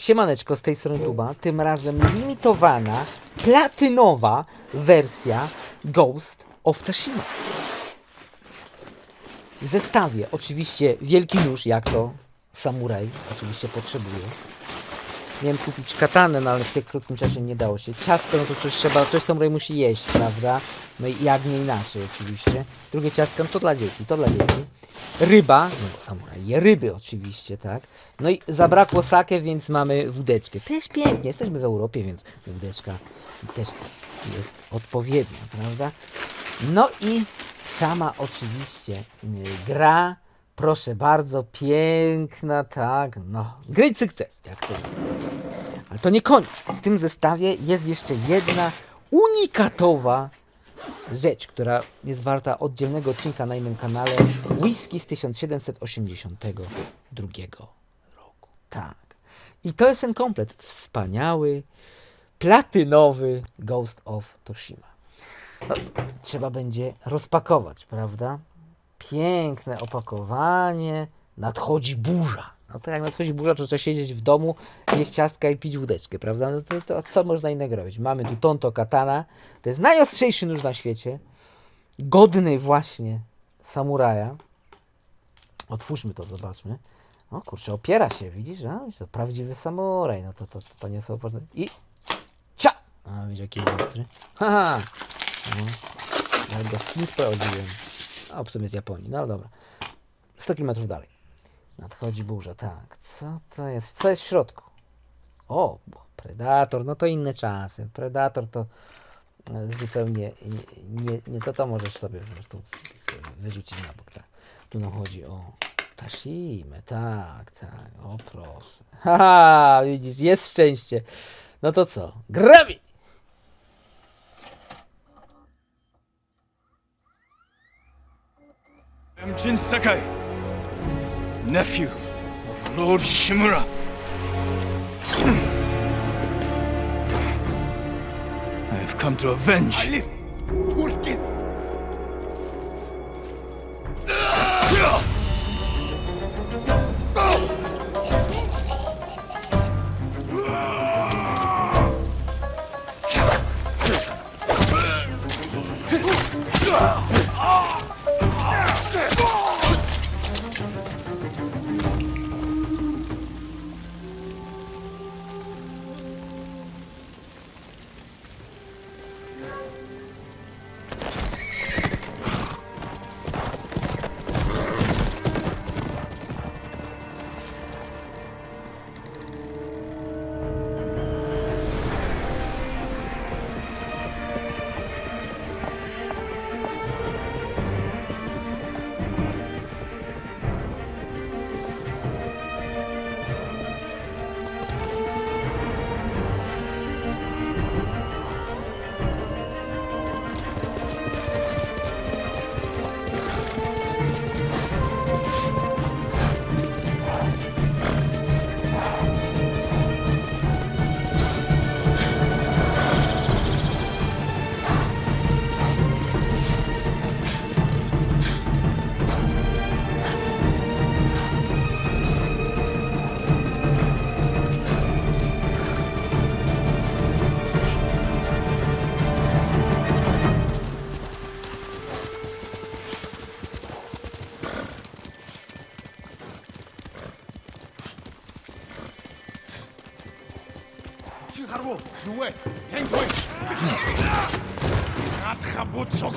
Siemaneczko z tej strony Tuba, tym razem limitowana, platynowa wersja Ghost of Tsushima. W zestawie oczywiście wielki nóż, jak to samuraj oczywiście potrzebuje. Miałem kupić katanę, no ale w tym krótkim czasie nie dało się. Ciastko, no to coś trzeba, coś samuraj musi jeść, prawda? No i jak nie inaczej oczywiście. Drugie ciastko, no to dla dzieci, to dla dzieci. Ryba, no bo samuraj je ryby oczywiście, tak? No i zabrakło sake, więc mamy wódeczkę. Też pięknie, jesteśmy w Europie, więc wódeczka też jest odpowiednia, prawda? No i sama oczywiście y, gra, proszę bardzo, piękna, tak, no, great sukces, jak to mówię. Ale to nie koniec. W tym zestawie jest jeszcze jedna unikatowa rzecz, która jest warta oddzielnego odcinka na innym kanale. Whisky z 1782 roku. Tak. I to jest ten komplet. Wspaniały, platynowy Ghost of Toshima. No, trzeba będzie rozpakować, prawda? Piękne opakowanie. Nadchodzi burza. No to jak nadchodzi burza, to trzeba siedzieć w domu, jeść ciastka i pić wódeczkę, prawda? No to, to co można innego robić? Mamy tu Tonto Katana. To jest najostrzejszy nóż na świecie. Godny właśnie samuraja. Otwórzmy to, zobaczmy. O kurczę, opiera się, widzisz? A, to prawdziwy samuraj. No to, to, to nie są... opłatne- I... Cia! A, widzisz jaki jest ostry. Haha! No. Ale go skin sprawdziłem. A, w sumie z Japonii. No ale dobra. 100 km dalej. Nadchodzi burza, tak. Co to jest? Co jest w środku? O, Predator, no to inne czasy. Predator to e, zupełnie nie, nie, nie to, to możesz sobie po prostu e, wyrzucić na bok, tak. Tu nam chodzi o Tashimę, tak, tak, o proszę. Haha, widzisz, jest szczęście. No to co? Grabi! I'm Jin Sakai, nephew of Lord Shimura. I have come to avenge. I live. Ah! 탱고이 나타부 촉